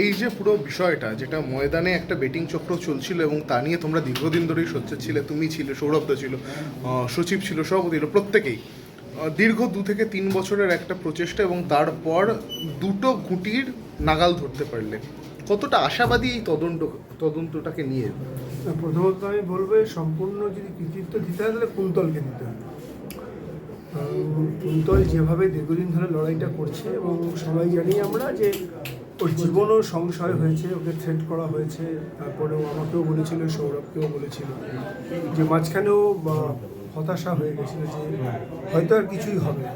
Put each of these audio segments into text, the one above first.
এই যে পুরো বিষয়টা, যেটা ময়দানে একটা বেটিং চক্র চলছিল এবং তা নিয়ে তোমরা দীর্ঘদিন ধরেই সোচ্চার ছিলে, তুমি ছিলে, সৌরভদা ছিল সচিব ছিল সভাপতি ছিল প্রত্যেকেই। দীর্ঘ দু থেকে তিন বছরের একটা প্রচেষ্টা এবং তারপর দুটো গুটির নাগাল ধরতে পারলে। কতটা আশাবাদী এই তদন্ত, তদন্তটাকে নিয়ে? প্রথমত আমি বলব সম্পূর্ণ যদি কৃতিত্ব দিতে হয়, তাহলে কুন্তলকে দিতে হবে। কুন্তল যেভাবে দীর্ঘদিন ধরে লড়াইটা করছে এবং সবাই জানি আমরা যে ওর জীবনও সংশয় হয়েছে, ওকে থ্রেট করা হয়েছে, তারপরেও আমাকেও বলেছিল, সৌরভকেও বলেছিল যে মাঝখানেও হতাশা হয়ে গেছিল যে হয়তো আর কিছুই হবে না।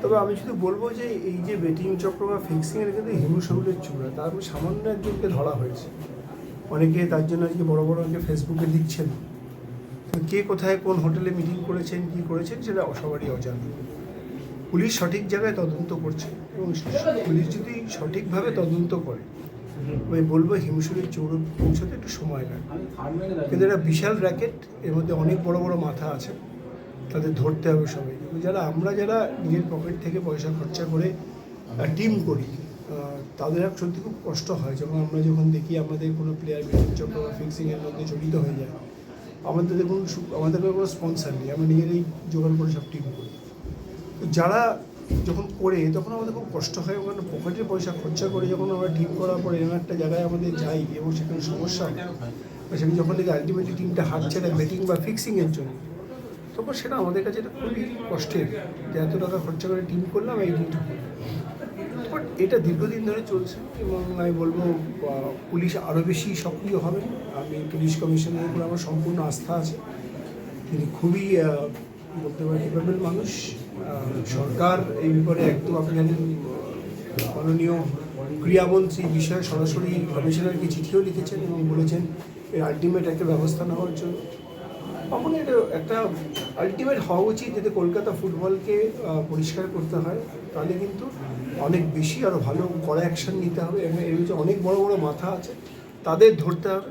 তবে আমি শুধু বলব যে এই যে বেটিং চক্র বা ফিক্সিং এর কিন্তু হিমশগুলের চূড়া, তার সামান্য একজনকে ধরা হয়েছে অনেকে তার জন্য আজকে বড় বড় অনেকে ফেসবুকে তো কে কোথায় কোন হোটেলে মিটিং করেছেন, কি করেছেন, সেটা সবারই অজানা। পুলিশ সঠিক জায়গায় তদন্ত করছে এবং পুলিশ যদি সঠিকভাবে তদন্ত করে, আমি বলব হিমশরীর চৌর পৌঁছতে একটু সময় লাগে। কিন্তু এটা বিশাল র্যাকেট এর মধ্যে অনেক বড় বড় মাথা আছে, তাদের ধরতে হবে সবাই যারা, আমরা যারা নিজের পকেট থেকে পয়সা খরচা করে টিম করি তাদের এক সত্যি খুব কষ্ট হয়। যখন আমরা যখন দেখি আমাদের কোনো প্লেয়ার চক্র বা ফিক্সিংয়ের মধ্যে জড়িত হয়ে যায় আমাদের সু- আমাদের কোনো স্পন্সার নেই আমরা নিজেরাই জোগাড় করে সব টিম করি। তো যারা যখন করে, তখন আমাদের খুব কষ্ট হয়, ওখানে পকেটের পয়সা খরচা করে যখন আমরা টিম করার পরে এমন একটা জায়গায় আমাদের যাই এবং সেখানে সমস্যা হয় সেখানে যখন দেখি আলটিমেটলি টিমটা হারছে না ব্যাটিং বা ফিক্সিংয়ের জন্য, তখন সেটা আমাদের কাছে এটা খুবই কষ্টের যে এত টাকা খরচা করে টিম করলাম, এই টিমটা বাট এটা দীর্ঘদিন ধরে চলছে এবং আমি বলব পুলিশ আরও বেশি সক্রিয় হবে। আমি পুলিশ কমিশনের উপর আমার সম্পূর্ণ আস্থা আছে। তিনি খুবই বলতে পারি ক্যাপেবল মানুষ। সরকার এই ব্যাপারে একদম আপনি জানেন মাননীয় ক্রীড়ামন্ত্রী এই বিষয়ে সরাসরি কমিশনারকে চিঠিও লিখেছেন এবং বলেছেন এর আলটিমেট একটা ব্যবস্থা নেওয়ার জন্য। এটা একটা আলটিমেট হওয়া উচিত যাতে কলকাতা ফুটবলকে পরিষ্কার করতে হয়। তাহলে কিন্তু অনেক বেশি আরও ভালো কড়া অ্যাকশন নিতে হবে। এবং এর ভিতরে অনেক বড় বড় মাথা আছে, তাদের ধরতে হবে।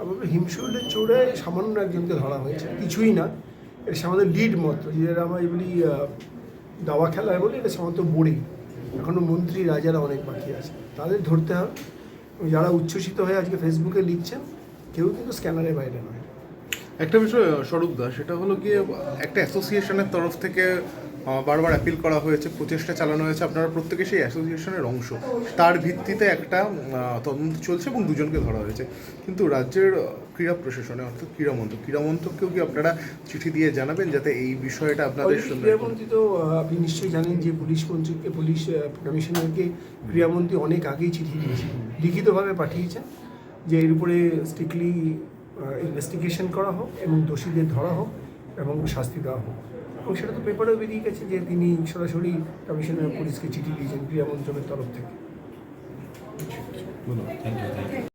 আবার হিমশিল্ডের চোরে সামান্য একজনকে ধরা হয়েছে। কিছুই না। এটা সামান্য লিড মতো যেটা আমরা এগুলি দাবা খেলায় বলি, এটা সামান্য বোরিং এখনও মন্ত্রী, রাজারা অনেক বাকি আছে। তাদের ধরতে হবে। যারা উচ্ছ্বসিত হয়ে আজকে ফেসবুকে লিখছেন, কেউ কিন্তু স্ক্যানারের বাইরে নয়। একটা বিষয় স্বরূপ দা সেটা হলো গিয়ে একটা অ্যাসোসিয়েশনের তরফ থেকে বারবার অ্যাপিল করা হয়েছে প্রচেষ্টা চালানো হয়েছে আপনারা প্রত্যেকে সেই অ্যাসোসিয়েশনের অংশ। তার ভিত্তিতে একটা তদন্ত চলছে এবং দুজনকে ধরা হয়েছে। কিন্তু রাজ্যের ক্রীড়া প্রশাসনে অর্থাৎ ক্রীড়ামন্ত্রক ক্রীড়ামন্ত্রককেও কি আপনারা চিঠি দিয়ে জানাবেন যাতে এই বিষয়টা আপনাদের ক্রীড়ামন্ত্রী তো আপনি নিশ্চয়ই জানেন যে পুলিশ মন্ত্রীকে পুলিশ কমিশনারকে ক্রীড়ামন্ত্রী অনেক আগেই চিঠি দিয়েছেন লিখিতভাবে পাঠিয়েছেন যে এর উপরে স্ট্রিক্টলি ইনভেস্টিগেশন করা হোক এবং দোষীদের ধরা হোক এবং শাস্তি দেওয়া হোক। এবং সেটা তো পেপারেও বেরিয়ে গেছে যে তিনি সরাসরি কমিশনার পুলিশকে চিঠি দিয়েছেন ক্রীড়া মন্ত্রকের তরফ থেকে। ধন্যবাদ